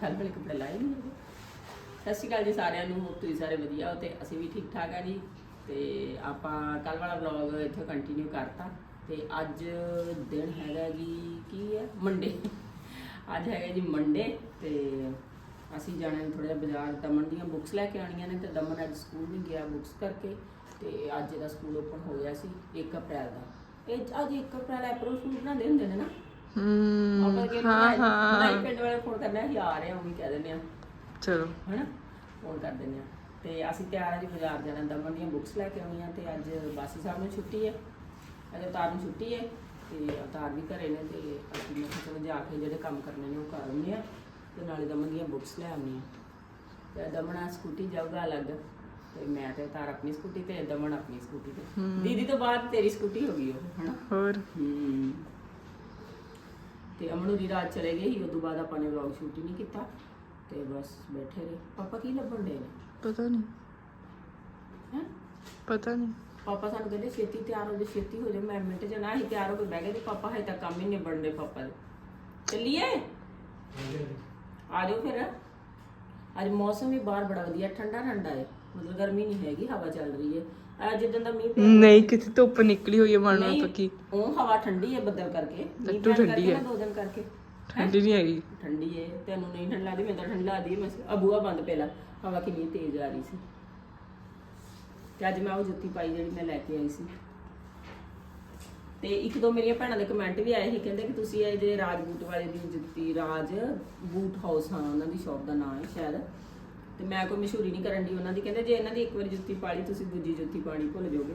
ਕੱਲ ਵਾਲੇ ਕੱਪੜੇ ਲਾਏ ਨਹੀਂ ਹੈਗੇ। ਸਤਿ ਸ਼੍ਰੀ ਅਕਾਲ ਜੀ ਸਾਰਿਆਂ ਨੂੰ, ਹੋਪ ਤੁਸੀਂ ਸਾਰੇ ਵਧੀਆ ਹੋ ਤੇ ਅਸੀਂ ਵੀ ਠੀਕ ਠਾਕ ਆ ਜੀ। ਤੇ ਆਪਾਂ ਕੱਲ ਵਾਲਾ ਵਲੌਗ ਇੱਥੇ ਕੰਟੀਨਿਊ ਕਰਤਾ। ਤੇ ਅੱਜ ਦਿਨ ਹੈਗਾ ਜੀ, ਕੀ ਹੈ? ਮੰਡੇ ਅੱਜ ਹੈਗਾ ਜੀ ਮੰਡੇ ਤੇ ਅਸੀਂ ਜਾਣਾ ਥੋੜਾ ਜਿਹਾ ਬਾਜ਼ਾਰ, ਦਮਨ ਦੀਆਂ ਬੁੱਕਸ ਲੈ ਕੇ ਆਣੀਆਂ ਨੇ ਤੇ ਦਮਨ ਅੱਜ ਸਕੂਲ ਨਹੀਂ ਗਿਆ ਬੁੱਕਸ ਕਰਕੇ ਤੇ ਅੱਜ ਇਹਦਾ ਸਕੂਲ ਓਪਨ ਹੋ ਗਿਆ ਸੀ 1 ਅਪ੍ਰੈਲ ਦਾ। ਇਹ ਅੱਜ 1 ਅਪ੍ਰੈਲ ਐਪਰਲ ਫੂਲ ਬਣਾਉਂਦੇ ਹੁੰਦੇ ਨੇ ਨਾ? ਹਮ ਆਪਾਂ ਕਿ ਹਾਂ ਹਾਂ। ਹਾਂ ਪਿੰਡ ਵਾਲੇ ਫੋਨ ਕਰਨਾ ਅਸੀਂ ਆ ਰਹੇ ਹਾਂ ਉਹ ਵੀ ਕਹਿ ਦਿੰਦੇ ਆ। ਚਲੋ। ਹਨਾ? ਫੋਨ ਕਰ ਦਿੰਦੇ ਆ। ਤੇ ਅਸੀਂ ਤਿਆਰ ਆ ਜੀ ਬਾਜ਼ਾਰ ਜਾਣਾ ਦਮਨ ਦੀਆਂ ਬੁੱਕਸ ਲੈ ਕੇ ਆਉਣੀਆਂ ਤੇ ਅੱਜ ਬਾਸੀ ਸਾਹਿਬ ਨੂੰ ਛੁੱਟੀ ਹੈ ਅੱਜ ਅਵਤਾਰ ਨੂੰ ਛੁੱਟੀ ਹੈ ਤੇ ਅਵਤਾਰ ਵੀ ਘਰੇ ਨੇ ਤੇ ਅਸੀਂ ਮੈਂ ਕਿਹਾ ਚਲੋ ਜਾ ਕੇ ਜਿਹੜੇ ਕੰਮ ਕਰਨੇ ਨੇ ਉਹ ਕਰ ਆਉਂਦੇ ਆ ਤੇ ਨਾਲੇ ਦਮਨ ਦੀਆਂ ਬੁੱਕਸ ਲੈ ਆਉਂਦੇ ਆ। ਤੇ ਦਮਨ ਆ ਸਕੂਟੀ ਜਾਊਗਾ ਅਲੱਗ ਤੇ ਮੈਂ ਤੇ ਅਵਤਾਰ ਆਪਣੀ ਸਕੂਟੀ ਤੇ ਦਮਨ ਆਪਣੀ ਸਕੂਟੀ ਤੇ। ਦੀਦੀ ਤੋਂ ਬਾਅਦ ਤੇਰੀ ਸਕੂਟੀ ਹੋ ਗਈ ਉਹ ਹਨਾ? ਹੋਰ। ਤੇ ਅਮਨੂ ਦੀ ਰਾਤ ਚਲੇ ਗਏ ਸੀ ਉਦੋਂ ਬਾਅਦ ਆਪਾਂ ਨੇ ਵਲੌਗ ਸ਼ੂਟ ਹੀ ਨਹੀਂ ਕੀਤਾ। ਤੇ ਬਸ ਬੈਠੇ ਰਹੇ। ਪਾਪਾ ਕੀ ਲੱਭਣ ਦੇ ਨੇ? ਪਤਾ ਨਹੀਂ। ਹੈ? ਪਤਾ ਨਹੀਂ। ਪਾਪਾ ਸਾਨੂੰ ਕਹਿੰਦੇ ਛੇਤੀ ਤਿਆਰ ਹੋ ਜਾ ਛੇਤੀ ਹੋ ਜਾ ਮੈਂ ਮਿੰਟ ਚ ਨਾ ਹੀ ਤਿਆਰ ਹੋ ਕੇ ਬਹਿ ਗਏ ਤੇ ਪਾਪਾ ਹਜੇ ਤੱਕ ਕੰਮ ਹੀ ਨਹੀਂ ਬਣਦੇ ਪਾਪਾ ਦੇ। ਚੱਲੀਏ? ਆ ਜਾਓ ਫਿਰ। ਅੱਜ ਮੌਸਮ ਵੀ ਬਾਹਰ ਬੜਾ ਵਧੀਆ ਠੰਡਾ ਠੰਡਾ ਹੈ ਮਤਲਬ ਗਰਮੀ ਨਹੀਂ ਹੈਗੀ ਹਵਾ ਚੱਲ ਰਹੀ ਹੈ ਅੱਜ ਜਿੱਦਾਂ ਦਾ ਮੀਂਹ ਪਿਆ ਨਹੀਂ ਕਿਤੇ ਧੁੱਪ ਨਿਕਲੀ ਹੋਈ ਹੈ ਮਨ ਨਹੀਂ, ਪੱਕੀ ਉਹ ਹਵਾ ਠੰਡੀ ਹੈ ਬੱਦਲ ਕਰਕੇ। ਮੀਂਹ ਲੱਟੂ ਪੈਣ ਠੰਡੀ ਕਰਕੇ ਹੈ। ਨਾ ਦੋ ਦਿਨ ਕਰਕੇ। ਠੰਡੀ ਨਹੀਂ ਹੈਗੀ। ਠੰਡੀ ਏ ਤੈਨੂੰ ਨਹੀਂ ਠੰਡ ਲੱਗਦੀ ਮੈਨੂੰ ਤਾਂ ਠੰਡ ਲੱਗਦੀ ਮੈਂ ਅਬੂਆ ਬੰਦ ਪਹਿਲਾਂ। ਹਵਾ ਕਿੰਨੀ ਤੇਜ਼ ਆ ਰਹੀ ਸੀ। ਤੇ ਅੱਜ ਮੈਂ ਉਹ ਜੁੱਤੀ ਪਾਈ ਜਿਹੜੀ ਮੈਂ ਲੈ ਕੇ ਆਈ ਸੀ। ਤੇ ਇੱਕ ਦੋ ਮੇਰੀਆਂ ਭੈਣਾਂ ਦੇ ਕਮੈਂਟ ਵੀ ਆਏ ਸੀ ਕਹਿੰਦੇ ਕਿ ਤੁਸੀਂ ਇਹ ਜੇ ਰਾਜ ਬੂਟ ਵਾਲੇ ਦੀ ਜੁੱਤੀ ਰਾਜ ਬੂਟ ਹਾਊਸ ਹਾਂ ਉਹਨਾਂ ਦੀ ਸ਼ਾਪ ਦਾ ਨਾਮ ਹੈ ਸ਼ਾਇਦ। ਤੇ ਮੈਂ ਕੋਈ ਮਸ਼ਹੂਰੀ ਨਹੀਂ ਕਰਨ ਦੀ ਉਹਨਾਂ ਦੀ। ਕਹਿੰਦੇ ਜੇ ਇਹਨਾਂ ਦੀ ਇੱਕ ਵਾਰੀ ਜੁੱਤੀ ਪਾ ਲਈ, ਤੁਸੀਂ ਦੂਜੀ ਜੁੱਤੀ ਪਾਣੀ ਭੁੱਲ ਜਾਓਗੇ।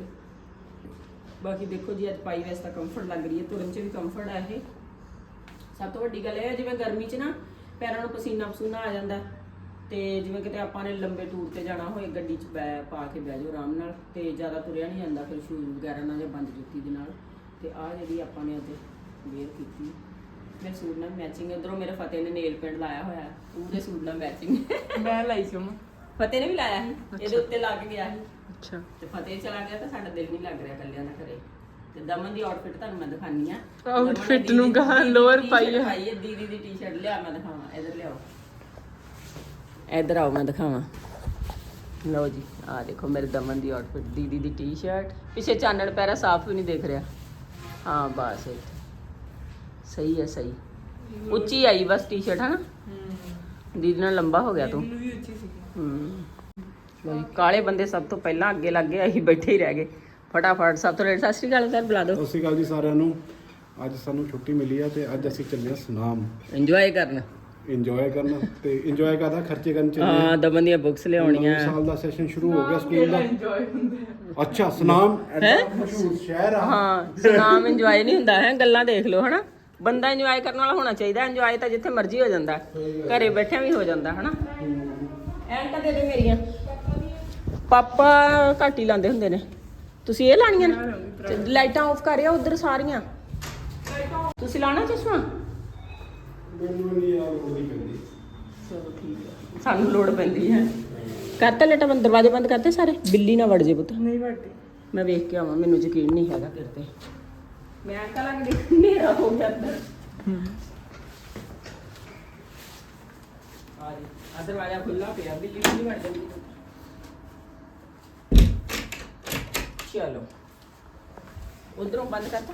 ਬਾਕੀ ਦੇਖੋ ਜੀ, ਅੱਜ ਪਾਈ ਵੈਸੇ ਤਾਂ ਕੰਫਰਟ ਲੱਗ ਰਹੀ ਹੈ, ਤੁਰਨ 'ਚ ਵੀ ਕੰਫਰਟ ਆ ਇਹ। ਸਭ ਤੋਂ ਵੱਡੀ ਗੱਲ ਇਹ ਹੈ, ਜਿਵੇਂ ਗਰਮੀ 'ਚ ਨਾ ਪੈਰਾਂ ਨੂੰ ਪਸੀਨਾ ਪਸੂਨਾ ਆ ਜਾਂਦਾ। ਤੇ ਜਿਵੇਂ ਕਿਤੇ ਆਪਾਂ ਨੇ ਲੰਬੇ ਟੂਰ ਤੇ ਜਾਣਾ ਹੋਏ, ਗੱਡੀ 'ਚ ਬੈ, ਪਾ ਕੇ ਬਹਿ ਜਾਓ ਆਰਾਮ ਨਾਲ, ਤੇ ਜ਼ਿਆਦਾ ਤੁਰਿਆ ਨਹੀਂ ਜਾਂਦਾ, ਫਿਰ ਸ਼ੂਜ਼ ਵਗੈਰਾ ਨਾਲ ਜਾਂ ਬੰਦ ਜੁੱਤੀ ਦੇ ਨਾਲ। ਤੇ ਆਹ ਜਿਹੜੀ ਆਪਾਂ ਨੇ ਅੱਜ ਵੇਅਰ ਕੀਤੀ ਮੇਰੇ ਸੂਟ ਨਾਲ ਮੈਚਿੰਗ ਇਧਰੋਂ ਮੇਰੇ ਫਤਿਹ ਨੇ ਨੇਲ ਪੈਂਟ ਲਾਇਆ ਹੋਇਆ ਉਹਦੇ ਸੂਟ ਨਾਲ ਮੈਚਿੰਗ ਮੈਂ ਲਾਈ ਸੀ ਉਹ ਫਤਿਹ ਨੇ ਵੀ ਲਾਇਆ ਸੀ ਇਹਦੇ ਉੱਤੇ ਲੱਗ ਗਿਆ ਸੀ। ਅੱਛਾ। ਤੇ ਫਤਿਹ ਚਲਾ ਗਿਆ ਤਾਂ ਸਾਡਾ ਦਿਲ ਨਹੀਂ ਲੱਗ ਰਿਹਾ ਕੱਲਿਆਂ ਦਾ ਘਰੇ। ਤੇ ਦਮਨ ਦੀ ਆਊਟਫਿਟ ਤੁਹਾਨੂੰ ਮੈਂ ਦਿਖਾਨੀ ਆ। Outfit ਨੂੰ ਗਾਹਾਂ lower ਪਾਈ ਹੈ। ਪਾਈ ਹੈ ਦੀਦੀ ਦੀ ਟੀ-ਸ਼ਰਟ ਲਿਆ ਮੈਂ ਦਿਖਾਵਾਂ ਇਧਰ ਲਿਆਓ। ਇਧਰ ਆਓ ਮੈਂ ਦਿਖਾਵਾਂ। ਲਓ ਜੀ ਆ ਦੇਖੋ ਮੇਰੇ ਦਮਨ ਦੀ ਆਊਟਫਿਟ ਦੀਦੀ ਦੀ ਟੀ-ਸ਼ਰਟ ਪਿੱਛੇ ਚਾਨਣ ਪੈਰਾ ਸਾਫ਼ ਵੀ ਨਹੀਂ ਦਿਖ ਰਿਹਾ। ਹਾਂ ਬਸ ਇੱਥੇ। ਸਹੀ ਹੈ ਸਹੀ। ਉੱਚੀ ਆਈ ਬਸ ਟੀ-ਸ਼ਰਟ ਹਨਾ? ਦੀਦੀ ਨਾਲ ਲੰਬਾ ਹੋ ਗਿਆ ਤੂੰ। ਵੀ ਉੱਚੀ ਸੀ ਹਮ। ਲਓ ਜੀ, ਕਾਲੇ ਬੰਦੇ ਸਭ ਤੋਂ ਪਹਿਲਾਂ ਅੱਗੇ ਲੱਗ ਗਏ ਅਸੀਂ ਬੈਠੇ ਹੀ ਰਹਿ ਗਏ। ਫਟਾਫਟ ਸਭ ਤੋਂ ਲੇਟ ਸਤਿ ਸ਼੍ਰੀ ਅਕਾਲ ਸਰ ਬੁਲਾ ਦਿਓ। ਸਤਿ ਸ਼੍ਰੀ ਅਕਾਲ ਜੀ ਸਾਰਿਆਂ ਨੂੰ। ਅੱਜ ਸਾਨੂੰ ਛੁੱਟੀ ਮਿਲੀ ਆ ਤੇ ਅੱਜ ਅਸੀਂ ਚੱਲੇ ਆ ਸੁਨਾਮ। ਇੰਜੋਏ ਕਰਨ। ਇੰਜੋਏ ਕਰਨ ਤੇ ਇੰਜੋਏ ਕਰਦਾ ਖਰਚੇ ਕਰਨ ਚੱਲੇ ਹਾਂ ਦਮਨ ਦੀਆਂ ਬੁੱਕਸ ਲਿਆਉਣੀਆਂ। ਨਵੇਂ ਸਾਲ ਦਾ ਸੈਸ਼ਨ ਸ਼ੁਰੂ ਹੋ ਗਿਆ ਸਕੂਲ ਦਾ। ਅੱਛਾ ਸੁਨਾਮ ਐਡਾ ਮਸ਼ਹੂਰ ਸ਼ਹਿਰ ਆ। ਹਾਂ ਸੁਨਾਮ ਇੰਜੋਏ ਨਹੀਂ ਹੁੰਦਾ ਹੈ? ਗੱਲਾਂ ਦੇਖ ਲਓ ਹਨਾ? ਬੰਦਾ ਇੰਜੋਏ ਕਰਨ ਵਾਲਾ ਹੋਣਾ ਚਾਹੀਦਾ ਇੰਜੋਏ ਤਾਂ ਜਿੱਥੇ ਮਰਜ਼ੀ ਹੋ ਜਾਂਦਾ ਘਰੇ ਬੈਠਿਆਂ ਵੀ ਹੋ ਜਾਂਦਾ ਹਨਾ? ਐਨਕਾਂ ਦੇ ਦੇ ਮੇਰੀਆਂ। ਪਾਪਾ ਘੱਟ ਹੀ ਲਾਉਂਦੇ ਹੁੰਦੇ ਨੇ। ਤੁਸੀਂ ਇਹ ਲਾਣੀਆਂ ਨੇ? ਲਾਈਟਾਂ ਆਫ ਕਰਿਆ ਉਧਰ ਸਾਰੀਆਂ। ਤੁਸੀਂ ਲਾਣਾ ਚਸ਼ਮਾ? ਮੈਨੂੰ ਨਹੀਂ ਯਾਰ ਉਹਦੀ ਪੈਂਦੀ। ਚਲੋ ਠੀਕ ਹੈ ਸਾਨੂੰ ਲੋੜ ਪੈਂਦੀ ਹੈ। ਕਰਤਾ ਲੇਟਾ ਬੰਦ ਦਰਵਾਜ਼ੇ ਬੰਦ ਕਰਤੇ ਸਾਰੇ। ਬਿੱਲੀ ਨਾ ਵੜ ਜੇ ਪੁੱਤ। ਨਹੀਂ ਵੱਡੀ ਮੈਂ ਵੇਖ ਕੇ ਆਵਾਂ ਮੈਨੂੰ ਯਕੀਨ ਨਹੀਂ ਹੈਗਾ ਤੇਰੇ ਤੇ। ਮੈਂ ਅੰਕਲ ਲੱਗ ਦੇ ਹਨੇਰਾ ਹੋ ਗਿਆ ਅੰਦਰ ਆ ਜੀ ਆ ਦਰਵਾਜ਼ਾ ਖੁੱਲਾ ਪਿਆ ਬਿੱਲੀ ਵੀ ਨਹੀਂ ਵੜ ਜਾਂਦੀ ਚਲੋ ਉਧਰੋਂ ਬੰਦ ਕਰਤਾ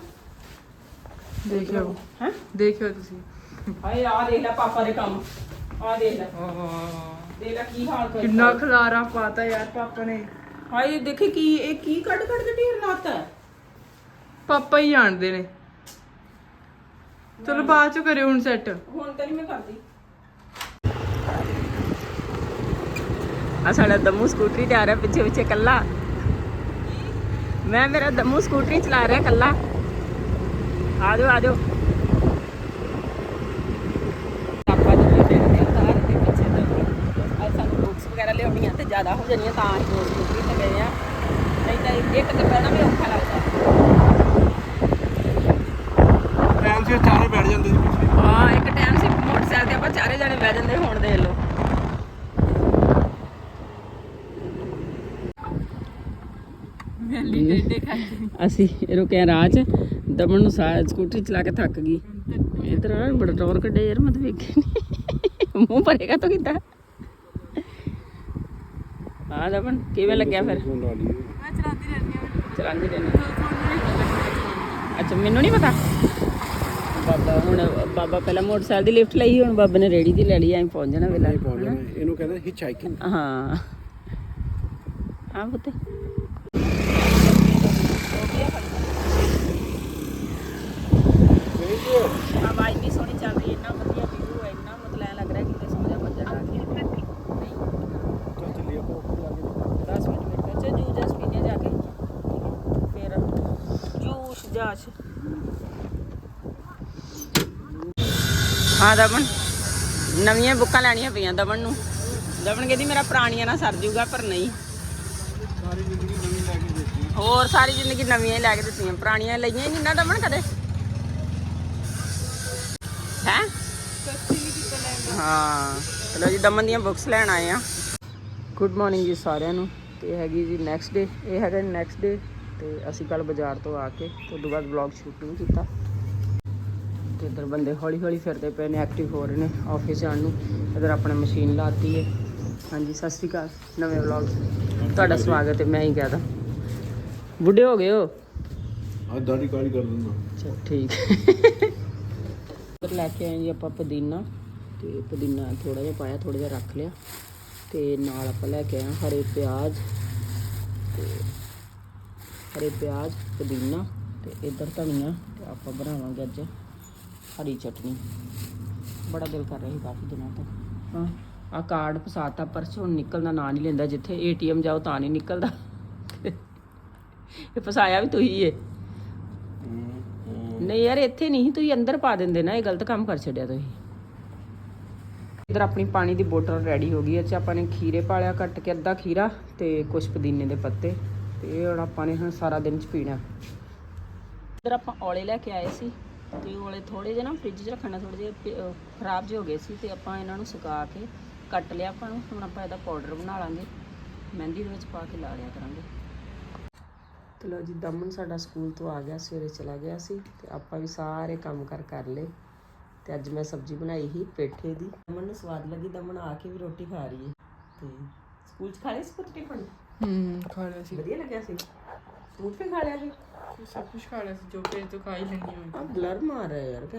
ਦੇਖਿਓ ਹੈ ਦੇਖਿਓ ਤੁਸੀਂ ਹਾਏ ਆ ਦੇਖ ਲੈ ਪਾਪਾ ਦੇ ਕੰਮ ਆ ਦੇਖ ਲੈ ਦੇਖ ਲੈ ਕੀ ਹਾਲ ਕਰ ਕਿੰਨਾ ਖਲਾਰਾ ਪਾਤਾ ਯਾਰ ਪਾਪਾ ਨੇ ਹਾਏ ਦੇਖੇ ਕੀ ਇਹ ਕੀ ਕੱਢ ਕੱਢ ਕੇ ਢੇਰ ਲਾਤਾ ਹੈ ਪਾਪਾ ਹੀ ਜਾਣਦੇ ਨੇ। ਚਲੋ ਬਾਅਦ ਚ ਕਰਿਓ ਹੁਣ ਸੈੱਟ ਹੁਣ ਤਾਂ ਨਹੀਂ ਮੈਂ ਕਰਦੀ। ਆ ਸਾਡਾ ਦਮੂ ਸਕੂਟਰੀ ਤੇ ਆ ਰਿਹਾ ਪਿੱਛੇ ਪਿੱਛੇ ਕੱਲਾ ਮੈਂ ਮੇਰਾ ਦਮੂ ਸਕੂਟਰੀ ਚਲਾ ਰਿਹਾ ਕੱਲਾ ਆ ਜਾਓ ਆ ਜਾਓ ਆਪਾਂ ਦੋਵੇਂ ਬੈਠੇ ਹਾਂ ਕਾਰ ਦੇ ਪਿੱਛੇ ਦਮੂ ਅੱਜ ਸਾਨੂੰ ਬੁੱਕਸ ਵਗੈਰਾ ਲਿਆਉਣੀਆਂ ਤੇ ਜ਼ਿਆਦਾ ਹੋ ਜਾਣੀਆਂ ਤਾਂ ਅਸੀਂ ਦੋ ਸਕੂਟਰੀ ਤੇ ਗਏ ਆ। ਨਹੀਂ ਤਾਂ ਇੱਕ ਤੇ ਬਹਿਣਾ ਵੀ ਔਖਾ ਲੱਗਦਾ। ਚਾਰੇ ਬੈਠ ਜਾਂਦੇ ਸੀ ਪਿੱਛੇ। ਹਾਂ ਇੱਕ ਟਾਈਮ ਸੀ ਮੋਟਰਸਾਈਕਲ ਤੇ ਆਪਾਂ ਚਾਰੇ ਜਣੇ ਬਹਿ ਜਾਂਦੇ ਹੁਣ ਦੇਖ ਲਓ। ਮੈਲੀ ਡੇਡੇ ਖਾਤੇ ਅਸੀਂ ਰੁਕਿਆ ਰਾਹ 'ਚ ਦਮਨ ਨੂੰ ਸਾ ਸਕੂਟਰੀ ਚਲਾ ਕੇ ਥੱਕ ਗਈ। ਇਧਰ ਬੜਾ ਟੌਰ ਕੱਢਿਆ ਯਾਰ ਮੈਂ ਤਾਂ ਵੇਖਿਆ ਨਹੀਂ ਮੂੰਹ ਭਰੇਗਾ ਤੂੰ ਕਿੱਦਾਂ? ਹਾਂ ਦਮਨ ਕਿਵੇਂ ਲੱਗਿਆ ਫਿਰ? ਫੋਨ ਲਾ ਲਈਏ ਮੈਂ ਚਲਾਉਂਦੀ ਰਹਿੰਦੀ ਹਾਂ। ਚਲਾਉਂਦੇ ਰਹਿੰਦੇ ਅੱਛਾ ਮੈਨੂੰ ਨਹੀਂ ਪਤਾ? ਬਾਬਾ ਹੁਣ ਬਾਬਾ ਪਹਿਲਾਂ ਮੋਟਰਸਾਈਕਲ ਦੀ ਲਿਫਟ ਲਈ ਹੁਣ ਬਾਬਾ ਨੇ ਰੇੜੀ ਦੀ ਲੈ ਲਈ ਐਂ ਪਹੁੰਚ ਜਾਣਾ ਵੇਲਾ। ਨਹੀਂ ਪਹੁੰਚ ਜਾਣਾ ਇਹਨੂੰ ਕਹਿੰਦੇ ਹਿਚ ਹਾਈਕਿੰਗ ਹਾਂ। ਹਾਂ ਪੁੱਤ ਆਵਾਜ਼ ਵੀ ਸੋਹਣੀ ਚੱਲ ਰਹੀ ਹੈ ਇੰਨਾ ਵਧੀਆ ਵੀਊ ਹੈ ਇੰਨਾ ਮਤਲਬ ਐਂ ਲੱਗ ਰਿਹਾ ਕਿ ਸੌ ਜਾ ਮੱਜਾ ਲਾ ਕੇ ਨਹੀਂ ਚੱਲ ਚੱਲੀਏ ਆਪਾਂ ਉੱਪਰ ਜਾ ਕੇ 10 ਮਿੰਟ ਵੇਟ ਕਰ ਜੂ ਜਸ ਪੀਨੇ ਜਾ ਕੇ ਫਿਰ ਜੂਸ ਜਾਸ਼ ਹਾਂ ਦਮਨ ਨਵੀਆਂ ਬੁੱਕਾਂ ਲੈਣੀਆਂ ਪਈਆਂ ਦਮਨ ਨੂੰ। ਦਮਨ ਕਹਿੰਦੀ ਮੇਰਾ ਪੁਰਾਣੀਆਂ ਨਾ ਸਰ ਜੂਗਾ ਪਰ ਨਹੀਂ। ਸਾਰੀ ਜ਼ਿੰਦਗੀ ਨਵੀਂ ਲੈ ਕੇ ਦਿੱਤੀ। ਹੋਰ ਸਾਰੀ ਜ਼ਿੰਦਗੀ ਨਵੀਆਂ ਹੀ ਲੈ ਕੇ ਦਿੱਤੀਆਂ ਪੁਰਾਣੀਆਂ ਲਈਆਂ ਹੀ ਨਹੀਂ ਨਾ ਦਮਨ ਕਦੇ। ਹੈ? ਹਾਂ ਚਲੋ ਜੀ ਦਮਨ ਦੀਆਂ ਬੁੱਕਸ ਲੈਣ ਆਏ ਆ ਗੁੱਡ ਮਾਰਨਿੰਗ ਜੀ ਸਾਰਿਆਂ ਨੂੰ। ਤੇ ਹੈਗੀ ਜੀ ਨੈਕਸਟ ਡੇ ਇਹ ਹੈਗਾ ਨੈਕਸਟ ਡੇ ਤੇ ਅਸੀਂ ਕੱਲ ਬਾਜ਼ਾਰ ਤੋਂ ਆ ਕੇ ਤੇ ਉਦੋਂ ਬਾਅਦ ਵਲੌਗ ਸ਼ੂਟ ਨਹੀਂ ਕੀਤਾ। ਤੇ ਇਧਰ ਬੰਦੇ ਹੌਲੀ ਹੌਲੀ ਫਿਰਦੇ ਪਏ ਨੇ ਐਕਟਿਵ ਹੋ ਰਹੇ ਨੇ ਆਫਿਸ ਜਾਣ ਨੂੰ। ਇਧਰ ਆਪਣਾ ਮਸ਼ੀਨ ਲਾਤੀ ਹੈ ਹਾਂਜੀ ਸਤਿ ਸ਼੍ਰੀ ਅਕਾਲ। ਨਵੇਂ ਵਲੌਗ ਤੁਹਾਡਾ ਸਵਾਗਤ ਹੈ ਮੈਂ ਹੀ ਕਹਦਾ ਬੁੱਢੇ ਹੋ ਗਏ ਹੋ? ਅੱਜ ਦਾੜੀ ਕਾਲੀ ਕਰ ਦਿੰਦਾ। ਅੱਛਾ ਠੀਕ। ਫਿਰ ਲੈ ਕੇ ਆਏ ਜੀ ਆਪਾਂ ਪੁਦੀਨਾ। ਤੇ ਪੁਦੀਨਾ ਥੋੜਾ ਜਿਹਾ ਪਾਇਆ ਥੋੜਾ ਜਿਹਾ ਰੱਖ ਲਿਆ। ਤੇ ਨਾਲ ਆਪਾਂ ਲੈ ਕੇ ਆਏ ਹਰੇ ਪਿਆਜ਼। ਤੇ ਹਰੇ ਪਿਆਜ਼ ਪੁਦੀਨਾ ਤੇ ਇਧਰ ਧਨੀਆ ਤੇ ਆਪਾਂ ਬਣਾਵਾਂਗੇ ਅੱਜ। ਹਰੀ ਚਟਨੀ। ਬੜਾ ਦਿਲ ਕਰ ਰਿਹਾ ਸੀ ਕਾਫੀ ਦਿਨਾਂ ਤੋਂ। ਹਾਂ। ਆ ਕਾਰਡ ਫਸਾਤਾ ਪਰਸ ਹੁਣ ਨਿਕਲਦਾ ਨਾਂ ਨਹੀਂ ਲੈਂਦਾ। ਜਿੱਥੇ ਏਟੀਐਮ ਜਾਓ ਤਾਂ ਨਹੀਂ ਨਿਕਲਦਾ। ਇਹ ਫਸਾਇਆ ਵੀ ਤੁਸੀਂ ਏ। ਨਹੀਂ ਯਾਰ ਇੱਥੇ ਨਹੀਂ ਤੁਸੀਂ ਅੰਦਰ ਪਾ ਦਿੰਦੇ ਨਾ। ਇਹ ਗਲਤ ਕੰਮ ਕਰ ਛੱਡਿਆ ਤੁਸੀਂ ਇਧਰ ਆਪਣੀ ਪਾਣੀ ਦੀ ਬੋਤਲ ਰੈਡੀ ਹੋ ਗਈ। ਚ ਆਪਾਂ ਨੇ ਖੀਰੇ ਪਾਲਿਆ ਕੱਟ ਕੇ ਅੱਧਾ ਖੀਰਾ ਤੇ ਕੁਝ ਪੁਦੀਨੇ ਦੇ ਪੱਤੇ। ਤੇ ਇਹ ਹੁਣ ਆਪਾਂ ਨੇ ਹੁਣ ਸਾਰਾ ਦਿਨ ਚ ਪੀਣਾ। ਇਧਰ ਆਪਾਂ ਔਲੇ ਲੈ ਕੇ ਆਏ ਸੀ। ਤੇ ਔਲੇ ਥੋੜੇ ਜਿਹੇ ਨਾ ਫ੍ਰਿਜ 'ਚ ਰੱਖਣਾ ਥੋੜੇ ਜਿਹੇ ਖਰਾਬ ਜਿਹੇ ਹੋ ਗਏ ਸੀ ਤੇ ਆਪਾਂ ਇਹਨਾਂ ਨੂੰ ਸੁਕਾ ਕੇ ਕੱਟ ਲਿਆ ਆਪਾਂ ਨੂੰ। ਹੁਣ ਆਪਾਂ ਇਹਦਾ ਪਾਊਡਰ ਬਣਾ ਲਾਂਗੇ। ਮਹਿੰਦੀ ਦੇ ਵਿੱਚ ਪਾ ਕੇ ਲਾ ਲਿਆ ਕਰਾਂਗੇ। ਤੇ ਲੋ ਜੀ ਦਮਨ ਸਾਡਾ ਸਕੂਲ ਤੋਂ ਆ ਗਿਆ ਸਵੇਰੇ ਚਲਾ ਗਿਆ ਸੀ ਤੇ ਆਪਾਂ ਵੀ ਸਾਰੇ ਕੰਮ ਕਰ ਕਰ ਲਏ। ਤੇ ਅੱਜ ਮੈਂ ਸਬਜ਼ੀ ਬਣਾਈ ਸੀ ਪੇਠੇ ਦੀ। ਦਮਨ ਨੂੰ ਸਵਾਦ ਲੱਗੀ ਦਮਨ ਆ ਕੇ ਵੀ ਰੋਟੀ ਖਾ ਰਹੀ ਹੈ। ਤੇ ਸਕੂਲ ਚ ਖਾ ਲਈ ਸੀ ਪੁੱਤ ਟਿਫਨ ਹੂੰ ਖਾ ਲਿਆ ਸੀ। ਵਧੀਆ ਲੱਗਿਆ ਸੀ? ਫਰੂਟ ਵੀ ਖਾ ਲਿਆ ਸੀ? ਸਭ ਕੁਝ ਖਾ ਲਿਆ ਸੀ ਜੋ ਪੇਜ ਤੋਂ ਖਾ ਹੀ ਲੈਣੀ ਹੋਈ ਆ ਬਲਰ ਮਾਰ ਰਿਹਾ ਯਾਰ ਕਿ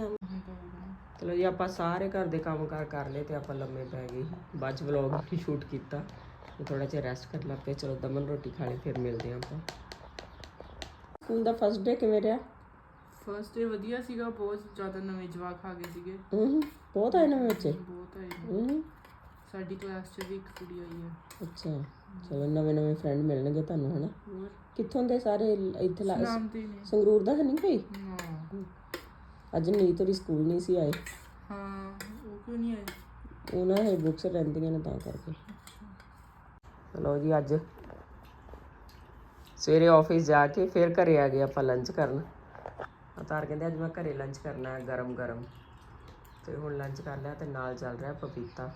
ਚਲੋ ਜੀ ਆਪਾਂ ਸਾਰੇ ਘਰ ਦੇ ਕੰਮ ਕਾਰ ਕਰ ਲਏ ਤੇ ਆਪਾਂ ਲੰਮੇ ਪੈ ਗਏ। ਬਾਅਦ ਚ ਵਲੌਗ ਵੀ ਸ਼ੂਟ ਕੀਤਾ। ਥੋੜਾ ਜਿਹਾ ਰੈਸਟ ਕਰ ਲੱਗ ਪਏ। ਚਲੋ ਦਮਨ ਰੋਟੀ ਖਾ ਲਈ ਫਿਰ ਮਿਲਦੇ ਹਾਂ ਆਪਾਂ। ਸਕੂਲ ਦਾ ਫਸਟ ਡੇ ਕਿਵੇਂ ਰਿਹਾ? ਫਰਸਟ ਡੇ ਵਧੀਆ ਸੀਗਾ ਬਹੁਤ ਜ਼ਿਆਦਾ ਨਵੇਂ ਜਵਾਕ ਆ ਗਏ ਸੀਗੇ। ਹੂੰ ਬਹੁਤ ਆਏ ਨਵੇਂ ਬੱਚੇ? ਬਹੁਤ ਆਏ। ਹੂੰ। ਸਾਡੀ ਕਲਾਸ 'ਚ ਵੀ ਇੱਕ ਕੁੜੀ ਆਈ ਹੈ ਅੱਛਾ ਚਲੋ ਨਵੇਂ ਨਵੇਂ ਫਰੈਂਡ ਮਿਲਣਗੇ ਤੁਹਾਨੂੰ ਹਨਾ? ਹੋਰ? ਕਿੱਥੋਂ ਦੇ ਸਾਰੇ ਇੱਥੇ ਲਾ ਨਾਮ ਤੇ ਨੇ। ਸੰਗਰੂਰ ਦਾ ਹੈ ਨਹੀਂ ਕੋਈ? ਨਾ। ਅੱਜ ਨੀਤ ਹੋਰੀ ਸਕੂਲ ਨਹੀਂ ਸੀ ਆਏ। ਹਾਂ ਉਹ ਕਿਉਂ ਨਹੀਂ ਆਏ? ਉਹਨਾਂ ਦੇ ਬੁੱਕਸ ਰਹਿੰਦੀਆਂ ਨੇ ਤਾਂ ਕਰਕੇ। ਚਲੋ ਜੀ ਅੱਜ ਸਵੇਰੇ ਆਫਿਸ ਜਾ ਕੇ ਫਿਰ ਘਰੇ ਆ ਗਏ ਆਪਾਂ ਲੰਚ ਕਰਨ। ਅਤਾਰ ਕਹਿੰਦੇ ਅੱਜ ਮੈਂ ਘਰੇ ਲੰਚ ਕਰਨਾ ਹੈ ਗਰਮ ਗਰਮ ਤੇ ਹੁਣ ਲੰਚ ਕਰ ਲਿਆ ਤੇ ਨਾਲ ਚੱਲ ਰਿਹਾ ਪਪੀਤਾ।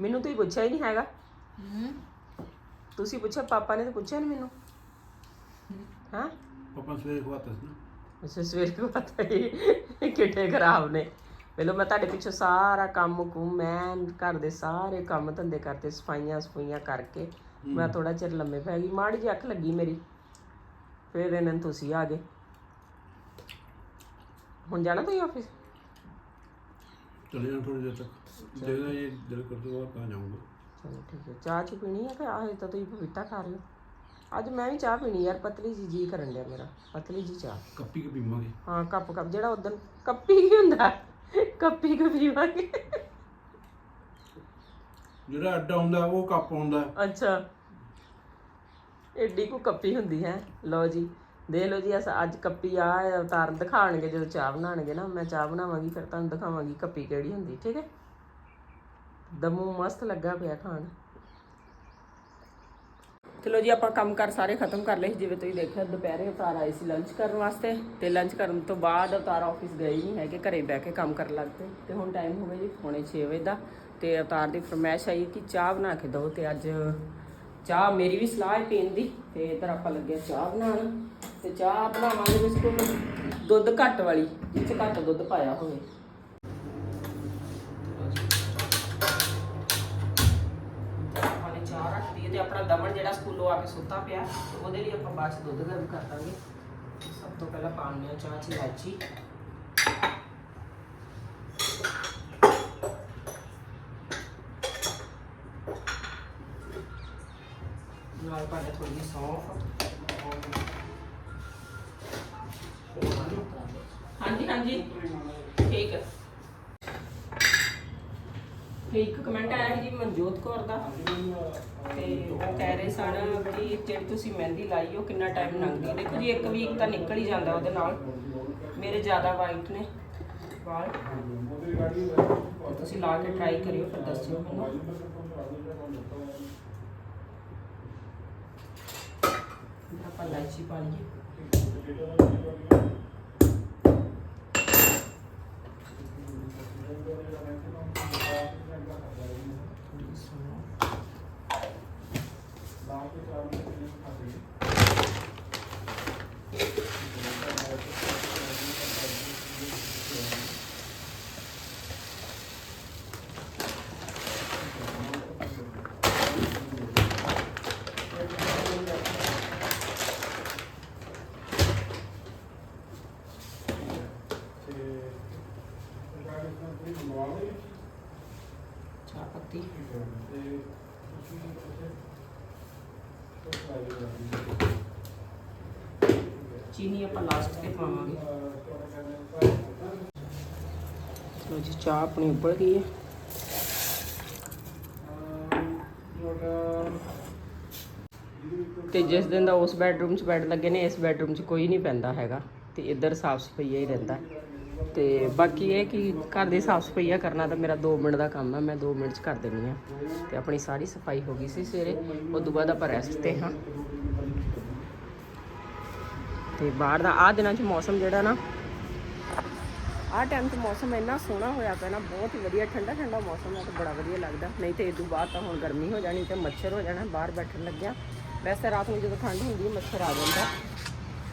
ਮੈਨੂੰ ਤੁਸੀਂ ਪੁੱਛਿਆ ਹੀ ਨਹੀਂ ਹੈਗਾ। ਤੁਸੀਂ ਪੁੱਛਿਆ ਪਾਪਾ ਨੇ ਤਾਂ ਪੁੱਛਿਆ ਨਹੀਂ ਮੈਨੂੰ। ਹਾਂ? ਪਾਪਾ ਸਵੇਰੇ ਖਵਾਤਾ ਸੀ ਨਾ। ਅੱਛਾ ਸਵੇਰ ਨੂੰ ਪਤਾ ਹੀ ਕਿੱਡੇ ਖਰਾਬ ਨੇ। ਪਹਿਲਾਂ ਮੈਂ ਤੁਹਾਡੇ ਪਿੱਛੇ ਸਾਰਾ ਕੰਮ ਕੁਮ ਮੈਂ ਘਰ ਦੇ ਸਾਰੇ ਕੰਮ ਧੰਦੇ ਕਰਤੇ ਸਫਾਈਆਂ ਸਫਾਈਆਂ ਕਰਕੇ। ਮੈਂ ਥੋੜਾ ਚਿਰ ਲੰਮੇ ਪੈ ਗਈ ਮਾੜੀ ਜਿਹੀ ਅੱਖ ਲੱਗੀ ਮੇਰੀ। ਫਿਰ ਇਹਨਾਂ ਨੂੰ ਤੁਸੀਂ ਆ ਗਏ। ਹੁਣ ਜਾਣਾ ਤੁਸੀਂ ਆਫਿਸ? ਚਲੇ ਜਾਣਾ ਥੋੜੀ ਦੇਰ ਤੱਕ। ਜਦੋਂ ਇਹ ਦਿਲ ਕਰਦਾ ਤਾਂ ਜਾਊਂਗਾ। ਚਲੋ ਠੀਕ ਹੈ। ਚਾਹ ਚੁ ਪੀਣੀ ਹੈ ਕਿ ਆਹ ਤਾਂ ਤੁਸੀਂ ਪਪੀਤਾ ਖਾ ਰਹੇ ਹੋ? ਅੱਜ ਮੈਂ ਵੀ ਚਾਹ ਪੀਣੀ ਯਾਰ ਪਤਲੀ ਜੀ ਜੀ ਕਰਨ ਡਿਆ ਮੇਰਾ ਪਤਲੀ ਜੀ ਚਾਹ। ਕੱਪੀ ਕੇ ਪੀਵਾਂਗੇ। ਹਾਂ ਕੱਪ ਕੱਪ ਜਿਹੜਾ ਉਦੋਂ ਕੱਪੀ ਕੀ ਹੁੰਦਾ? ਕੱਪੀ ਕੁ ਪੀਵਾਂਗੇ। ਜਿਹੜਾ ਅੱਡਾ ਹੁੰਦਾ ਉਹ ਕੱਪ ਹੁੰਦਾ ਅੱਛਾ। ਏਡੀ ਕੋ ਕੱਪੀ ਹੁੰਦੀ ਹੈ। ਲਓ ਜੀ ਦੇਖ ਲਓ ਜੀ, ਅਸਾਂ ਅੱਜ ਕੱਪੀ ਆ ਅਵਤਾਰ ਦਿਖਾਣਗੇ ਜਦੋਂ ਚਾਹ ਬਣਾਣਗੇ ਨਾ, ਮੈਂ ਚਾਹ ਬਣਾਵਾਂਗੀ, ਫਿਰ ਤੁਹਾਨੂੰ ਦਿਖਾਵਾਂਗੀ ਕੱਪੀ ਕਿਹੜੀ ਹੁੰਦੀ, ਠੀਕ ਹੈ ਦਮੂ ਮਸਤ ਲੱਗਾ ਪਿਆ ਖਾਣ ਚਲੋ ਜੀ, ਆਪਾਂ ਕੰਮ ਕਰ ਸਾਰੇ ਖਤਮ ਕਰ ਲਏ ਸੀ। ਜਿਵੇਂ ਤੁਸੀਂ ਦੇਖਿਆ, ਦੁਪਹਿਰੇ ਅਵਤਾਰ ਆਏ ਸੀ ਲੰਚ ਕਰਨ ਵਾਸਤੇ, ਤੇ ਲੰਚ ਕਰਨ ਤੋਂ ਬਾਅਦ ਅਵਤਾਰ ਆਫਿਸ ਗਏ ਨਹੀਂ ਹੈਗੇ, ਘਰੇ ਬਹਿ ਕੇ ਕੰਮ ਕਰਨ ਲੱਗ ਪਏ, ਤੇ ਹੁਣ ਟਾਈਮ ਹੋ ਗਿਆ ਜੀ ਪੌਣੇ 6 ਵਜੇ ਦਾ, ਤੇ ਅਵਤਾਰ ਦੀ ਫਰਮਾਇਸ਼ ਆਈ ਕਿ ਚਾਹ ਬਣਾ ਕੇ ਦਿਓ, ਤੇ ਅੱਜ ਚਾਹ ਮੇਰੀ ਵੀ ਸਲਾਹ ਹੈ ਪੀਣ ਦੀ, ਤੇ ਇਧਰ ਆਪਾਂ ਲੱਗੇ ਚਾਹ ਬਣਾਉਣ ਤੇ ਚਾਹ ਬਣਾਵਾਂਗੇ ਬਿਸਕੁਟ ਦੁੱਧ ਘੱਟ ਵਾਲੀ ਜਿੱਥੇ ਘੱਟ ਦੁੱਧ ਪਾਇਆ ਹੋਵੇ। ਵਾਲੀ ਚਾਹ ਰੱਖਦੀ ਹੈ ਤੇ ਆਪਣਾ ਦਮਨ ਜਿਹੜਾ ਸਕੂਲੋਂ ਆ ਕੇ ਸੁੱਤਾ ਪਿਆ ਉਹਦੇ ਲਈ ਆਪਾਂ ਬਾਅਦ ਚ ਦੁੱਧ ਗਰਮ ਕਰ ਦਾਂਗੇ। ਸਭ ਤੋਂ ਪਹਿਲਾਂ ਪਾਣੀ ਆ ਚਾਹ ਚ ਇਲਾਚੀ ਨਾਲ ਪਾ ਦੇ ਥੋੜੀ ਜਿਹੀ ਸੌਂਫ। ਇੱਕ ਕਮੈਂਟ ਆਇਆ ਸੀ ਜੀ ਮਨਜੋਤ ਕੌਰ ਦਾ ਤੇ ਉਹ ਕਹਿ ਰਹੇ ਸਨ ਕਿ ਜਿਹੜੀ ਤੁਸੀਂ ਮਹਿੰਦੀ ਲਾਈ ਉਹ ਕਿੰਨਾ ਟਾਈਮ ਲੰਘਦੀ ਹੈ। ਦੇਖੋ ਜੀ, ਇੱਕ ਵੀਕ ਤਾਂ ਨਿਕਲ ਹੀ ਜਾਂਦਾ ਉਹਦੇ ਨਾਲ। ਮੇਰੇ ਜ਼ਿਆਦਾ ਵਾਈਟ ਨੇ। ਵਾਲ ਤੁਸੀਂ ਲਾ ਕੇ ਟਰਾਈ ਕਰਿਓ, ਫਿਰ ਦੱਸਿਓ ਮੈਨੂੰ। ਆਪਾਂ ਇਲਾਇਚੀ ਪਾ ਲਈਏ। ਚਾਹ ਚੀਨੀ ਆਪਾਂ ਲਾਸਟ ਤੇ ਪਾਵਾਂਗੇ। ਲੋ ਜੀ, ਚਾਹ ਆਪਣੀ ਉੱਬਲ ਗਈ ਹੈ। ਤੇ ਜਿਸ ਦਿਨ ਦਾ ਉਸ ਬੈਡਰੂਮ 'ਚ ਬੈੱਡ ਲੱਗੇ ਨੇ, ਇਸ ਬੈਡਰੂਮ 'ਚ ਕੋਈ ਨਹੀਂ ਪੈਂਦਾ ਹੈਗਾ। ਤੇ ਇੱਧਰ ਸਾਫ਼ ਸਫਾਈਆ ਹੀ ਰਹਿੰਦਾ। ਤੇ ਬਾਕੀ ਇਹ ਕਿ ਘਰ ਦੀ ਸਾਫ਼ ਸਫਾਈਆ ਕਰਨਾ ਤਾਂ ਮੇਰਾ 2 ਮਿੰਟ ਦਾ ਕੰਮ ਹੈ ਮੈਂ 2 ਮਿੰਟ 'ਚ ਕਰ ਦਿੰਦੀ ਆ ਤੇ ਆਪਣੀ ਸਾਰੀ ਸਫ਼ਾਈ ਹੋ ਗਈ ਸੀ ਸਵੇਰੇ। ਉਸ ਤੋਂ ਬਾਅਦ ਆਪਾਂ ਰੈਸਟ ਤੇ ਹਾਂ। ਤੇ ਬਾਹਰ ਦਾ। ਆਹ ਦਿਨਾਂ 'ਚ ਮੌਸਮ ਜਿਹੜਾ ਨਾ, ਆਹ ਟਾਈਮ 'ਚ ਮੌਸਮ ਇੰਨਾ ਸੋਹਣਾ ਹੋਇਆ ਪਿਆ ਨਾ, ਬਹੁਤ ਹੀ ਵਧੀਆ, ਠੰਡਾ ਠੰਡਾ ਮੌਸਮ ਹੈ ਤੇ ਬੜਾ ਵਧੀਆ ਲੱਗਦਾ। ਨਹੀਂ ਤੇ ਇਹ ਬਾਅਦ ਤਾਂ ਹੁਣ ਗਰਮੀ ਹੋ ਜਾਣੀ ਤੇ ਮੱਛਰ ਹੋ ਜਾਣਾ, ਬਾਹਰ ਬੈਠਣ ਲੱਗਿਆ। ਵੈਸੇ ਰਾਤ ਨੂੰ ਜਦੋਂ ਠੰਡ ਹੁੰਦੀ ਮੱਛਰ ਆ ਜਾਂਦਾ।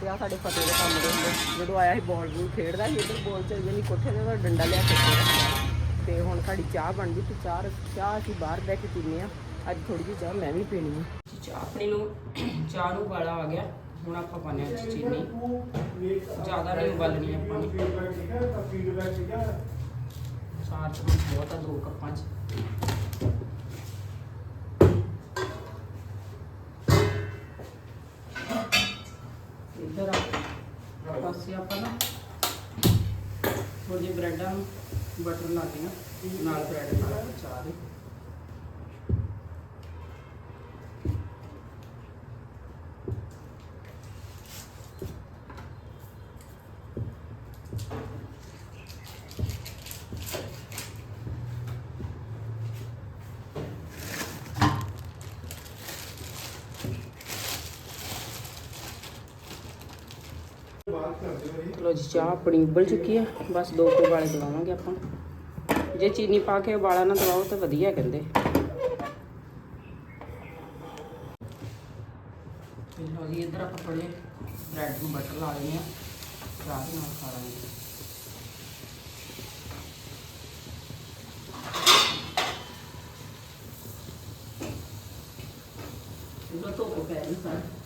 ਤੇ ਆ ਸਾਡੇ ਫਤਿਹ ਦੇ ਕੰਮ ਦੇ ਹੁੰਦੇ। ਜਦੋਂ ਆਇਆ ਸੀ ਬਾਲ ਬੂਲ ਖੇਡਦਾ ਸੀ, ਇੱਧਰ ਬੋਲ ਚ ਜਾਂਦੀ ਕੋਠੇ ਦੇ ਉੱਤੇ ਡੰਡਾ ਲਿਆ ਕੇ ਤੇ ਹੁਣ ਸਾਡੀ ਚਾਹ ਬਣ ਗਈ ਤੇ ਚਾਹ ਚਾਹ ਅਸੀਂ ਬਾਹਰ ਬਹਿ ਕੇ ਪੀਂਦੇ ਆ ਅੱਜ ਥੋੜੀ ਜਿਹੀ ਚਾਹ ਮੈਂ ਵੀ ਪੀਣੀ ਹੈ। ਚਾਹ ਆਪਣੀ ਨੂੰ, ਚਾਹ ਨੂੰ ਉਬਾਲਾ ਆ ਗਿਆ। ਹੁਣ ਆਪਾਂ ਪਾਉਂਦੇ ਹਾਂ ਇਹ ਚੀਨੀ। ਜ਼ਿਆਦਾ ਨਹੀਂ ਉਬਾਲਣੀ ਆਪਾਂ ਨੇ। ਚਾਰ ਚਮਚ ਬਹੁਤ ਆ, ਦੋ ਕੱਪਾਂ 'ਚ। ਇੱਧਰ ਆ, ਪਾਸੇ ਆਪਾਂ ਨਾ ਥੋੜੀ ਜਿਹੀ ਬ੍ਰੈਡਾਂ ਨੂੰ ਬਟਰ ਲਾ ਕੇ ਨਾ ਨਾਲ ਬ੍ਰੈਡ ਨਾਲ ਚਾਹ ਦੇ। ਲੋ ਜੀ, ਚਾਹ ਆਪਣੀ ਉਬਲ ਚੁੱਕੀ ਹੈ ਬਸ ਦੋ ਕੁ ਵਾਲੇ ਦਵਾਵਾਂਗੇ ਆਪਾਂ। ਜੇ ਚੀਨੀ ਪਾ ਕੇ ਉਬਾਲਾ ਨਾ ਦਵਾਓ ਤਾਂ ਵਧੀਆ ਕਹਿੰਦੇ। ਲੋ ਜੀ, ਇੱਧਰ ਆਪਾਂ ਥੋੜੇ ਬ੍ਰੈਡ ਨੂੰ ਬਟਰ ਲਾ ਲੈਂਦੇ ਆ ਚਾਹ ਦੇ ਨਾਲ ਖਾ ਲਾਂਗੇ। ਇਹਦਾ ਧੁੱਪ ਪੈ ਰਹੀ ਸਾਰਾ।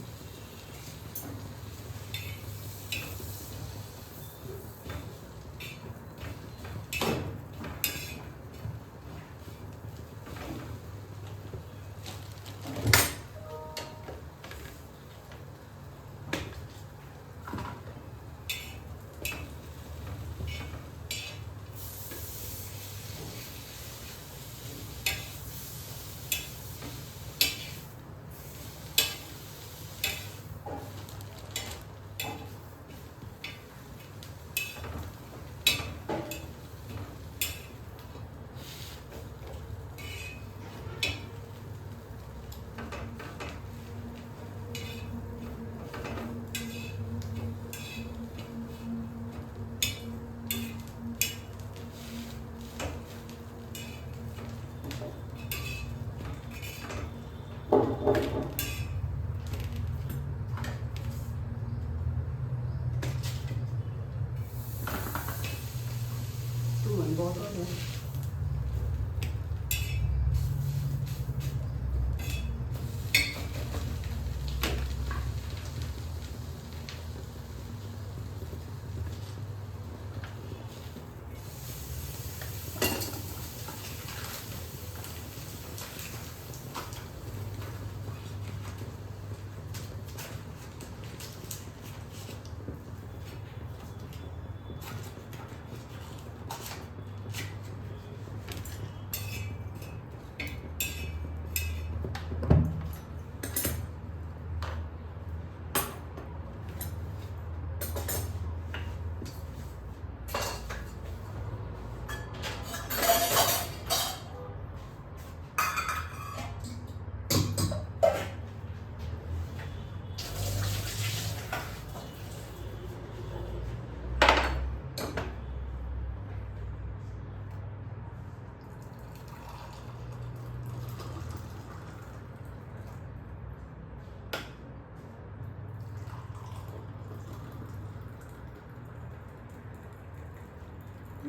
好多年。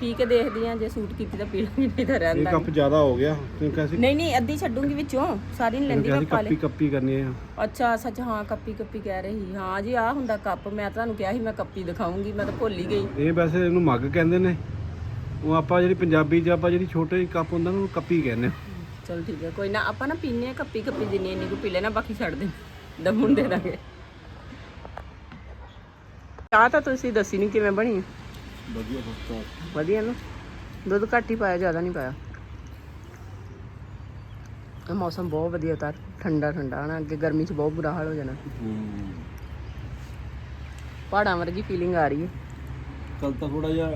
ਪੀ ਕੇ ਦੇਖਦੀ ਆ ਜੇ ਸੂਟ ਕੀਤੀ ਤਾਂ ਪੀ ਲਾਂਗੀ ਨਹੀਂ ਤਾਂ ਇਹ ਰਹਿੰਦਾ ਕੱਪ ਜ਼ਿਆਦਾ ਹੋ ਗਿਆ ਤੂੰ ਕਿਹਾ ਸੀ ਨਹੀਂ ਨਹੀਂ ਅੱਧੀ ਛੱਡੂੰਗੀ ਵਿੱਚੋਂ ਸਾਰੀ ਨਹੀਂ ਤੂੰ ਲੈਂਦੀ ਕਿਹਾ ਮੈਂ ਸੀ ਪਾ ਕੱਪੀ ਲਈ। ਕੱਪੀ ਕਰਨੀ ਹੈ ਅੱਛਾ ਸੱਚ ਹਾਂ ਕੱਪੀ ਕੱਪੀ ਕਹਿ ਰਹੀ ਹਾਂ ਜੀ ਆ ਹੁੰਦਾ ਕੱਪ ਮੈਂ ਤੁਹਾਨੂੰ ਕਿਹਾ ਸੀ ਮੈਂ ਕੱਪੀ ਦਿਖਾਉਂਗੀ ਮੈਂ ਤਾਂ ਭੁੱਲ ਹੀ ਗਈ। ਇਹ ਵੈਸੇ ਇਹਨੂੰ ਮੱਗ ਕਹਿੰਦੇ ਨੇ। ਉਹ ਆਪਾਂ ਜਿਹੜੀ ਪੰਜਾਬੀ 'ਚ ਆਪਾਂ ਜਿਹੜੀ ਛੋਟੇ ਜਿਹੇ ਕੱਪ ਹੁੰਦਾ ਨਾ ਉਹਨੂੰ ਕੱਪੀ ਕਹਿੰਦੇ ਆ। ਚਲ ਠੀਕ ਹੈ ਕੋਈ ਨਾ ਆਪਾਂ ਨਾ ਪੀਨੇ ਆ ਕੱਪੀ ਕੱਪੀ ਜਿੰਨੀ ਇੰਨੀ ਕੁ ਪੀ ਲੈਣਾ ਬਾਕੀ ਛੱਡ ਦੇ ਦਮੁੰਨ ਦੇ। ਦਾਂਗੇ ਚਾਹ ਤਾਂ ਤੁਸੀਂ ਦੱਸੀ ਨਹੀਂ ਕਿਵੇਂ ਬਣੀ। ਵਧੀਆ ਨਾ। ਦੁੱਧ ਘੱਟ ਹੀ ਪਾਇਆ ਜ਼ਿਆਦਾ ਨਹੀਂ ਪਾਇਆ। ਇਹ ਮੌਸਮ ਬਹੁਤ ਵਧੀਆ ਤਾਂ ਠੰਡਾ ਠੰਡਾ ਨਾ ਅੱਗੇ ਗਰਮੀ 'ਚ ਬਹੁਤ ਬੁਰਾ ਹਾਲ ਹੋ ਜਾਣਾ। ਪਹਾੜਾਂ ਵਰਗੀ ਫੀਲਿੰਗ ਆ ਰਹੀ ਹੈ। ਕੱਲ ਤਾਂ ਥੋੜਾ ਜਿਹਾ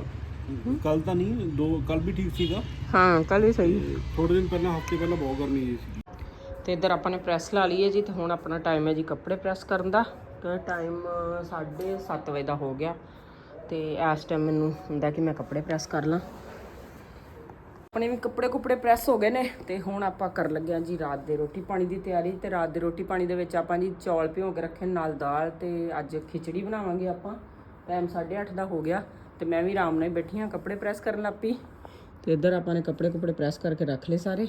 ਕੱਲ ਤਾਂ ਨਹੀਂ ਦੋ ਕੱਲ ਵੀ ਠੀਕ ਸੀਗਾ। ਹਾਂ ਕੱਲ ਵੀ ਸਹੀ। ਥੋੜੇ ਦਿਨ ਪਹਿਲਾਂ ਹਫ਼ਤੇ ਪਹਿਲਾਂ ਬਹੁਤ ਗਰਮੀ ਜੀ ਸੀ ਤੇ ਇੱਧਰ ਆਪਾਂ ਨੇ ਪ੍ਰੈਸ ਲਾ ਲਈ ਹੈ ਜੀ ਤੇ ਹੁਣ ਆਪਣਾ ਟਾਈਮ ਹੈ ਜੀ ਕੱਪੜੇ ਪ੍ਰੈਸ ਕਰਨ ਦਾ। ਤੇ ਟਾਈਮ 7:30 ਵਜੇ ਦਾ ਹੋ ਗਿਆ। ਤੇ ਇਸ ਟਾਈਮ ਮੈਨੂੰ ਹੁੰਦਾ ਕਿ ਮੈਂ ਕੱਪੜੇ ਪ੍ਰੈਸ ਕਰ ਲਾਂ। ਆਪਣੇ ਵੀ ਕੱਪੜੇ ਕੁਪੜੇ ਪ੍ਰੈਸ ਹੋ ਗਏ ਨੇ ਤੇ ਹੁਣ ਆਪਾਂ ਕਰਨ ਲੱਗੇ ਹਾਂ ਜੀ ਰਾਤ ਦੇ ਰੋਟੀ ਪਾਣੀ ਦੀ ਤਿਆਰੀ ਤੇ ਰਾਤ ਦੇ ਰੋਟੀ ਪਾਣੀ ਦੇ ਵਿੱਚ ਆਪਾਂ ਜੀ ਚੌਲ ਭਿਓ ਕੇ ਰੱਖੇ ਨਾਲ ਦਾਲ ਤੇ ਅੱਜ ਖਿਚੜੀ ਬਣਾਵਾਂਗੇ ਆਪਾਂ। ਟਾਈਮ 8:30 ਦਾ ਹੋ ਗਿਆ ਤੇ ਮੈਂ ਵੀ ਆਰਾਮ ਨਾਲ ਹੀ ਬੈਠੀ ਹਾਂ ਕੱਪੜੇ ਪ੍ਰੈਸ ਕਰਨ ਲੱਪੀ ਤੇ ਇੱਧਰ ਆਪਾਂ ਨੇ ਕੱਪੜੇ ਕੁਪੜੇ ਪ੍ਰੈਸ ਕਰਕੇ ਰੱਖ ਲਏ ਸਾਰੇ।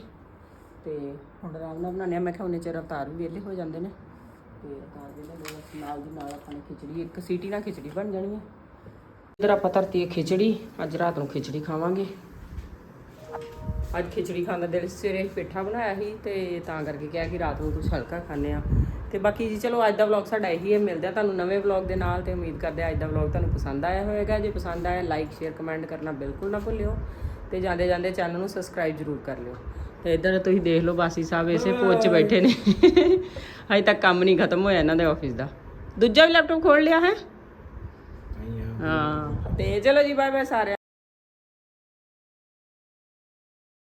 ਤੇ ਹੁਣ ਆਰਾਮ ਨਾਲ ਬਣਾਉਂਦੇ ਆ ਮੈਂ ਕਿਹਾ ਉਹਨੇ ਚਿਰ ਅਵਤਾਰ ਵੀ ਵਿਹਲੇ ਹੋ ਜਾਂਦੇ ਨੇ। ਤੇ ਅਵਤਾਰ ਵਿਹਲੇ ਨਾਲ ਦੀ ਨਾਲ ਆਪਾਂ ਨੇ ਖਿਚੜੀ, ਇੱਕ ਸੀਟੀ ਨਾਲ ਖਿਚੜੀ ਬਣ ਜਾਣੀ ਹੈ। ਇੱਧਰ ਆਪਾਂ ਧਰਤੀ ਖਿਚੜੀ ਅੱਜ ਰਾਤ ਨੂੰ ਖਿਚੜੀ ਖਾਵਾਂਗੇ। ਅੱਜ ਖਿਚੜੀ ਖਾਣ ਦਾ ਦਿਲ ਸਵੇਰੇ ਪੇਠਾ ਬਣਾਇਆ ਸੀ ਤੇ ਤਾਂ ਕਰਕੇ ਕਿਹਾ ਕਿ ਰਾਤ ਨੂੰ ਕੁਝ ਹਲਕਾ ਖਾਣੇ ਆ ਤੇ ਬਾਕੀ ਜੀ ਚਲੋ ਅੱਜ ਦਾ ਵਲੌਗ ਸਾਡਾ ਇਹੀ ਹੈ ਮਿਲਦੇ ਆ ਤੁਹਾਨੂੰ ਨਵੇਂ ਵਲੌਗ ਦੇ ਨਾਲ ਤੇ ਉਮੀਦ ਕਰਦੇ ਆ ਅੱਜ ਦਾ ਵਲੌਗ ਤੁਹਾਨੂੰ ਪਸੰਦ ਆਇਆ ਹੋਵੇਗਾ। ਜੇ ਪਸੰਦ ਆਇਆ ਲਾਈਕ ਸ਼ੇਅਰ ਕਮੈਂਟ ਕਰਨਾ ਬਿਲਕੁਲ ਨਾ ਭੁੱਲਿਓ ਤੇ ਜਾਂਦੇ ਜਾਂਦੇ ਚੈਨਲ ਨੂੰ ਸਬਸਕ੍ਰਾਈਬ ਜ਼ਰੂਰ ਕਰ ਲਿਓ। ਤੇ ਇੱਧਰ ਤੁਸੀਂ ਦੇਖ ਲਓ ਬਾਸੀ ਸਾਹਿਬ ਇਸੇ ਪੋਚ 'ਚ ਬੈਠੇ ਨੇ। ਅਜੇ ਤੱਕ ਕੰਮ ਨਹੀਂ ਖਤਮ ਹੋਇਆ ਇਹਨਾਂ ਦੇ ਆਫਿਸ ਦਾ। ਦੂਜਾ ਵੀ ਲੈਪਟਾਪ ਖੋਲ ਲਿਆ ਹੈ। ਹਾਂ। ਤੇ ਚਲੋ ਜੀ ਬਾਏ ਬਾਏ ਸਾਰਿਆਂ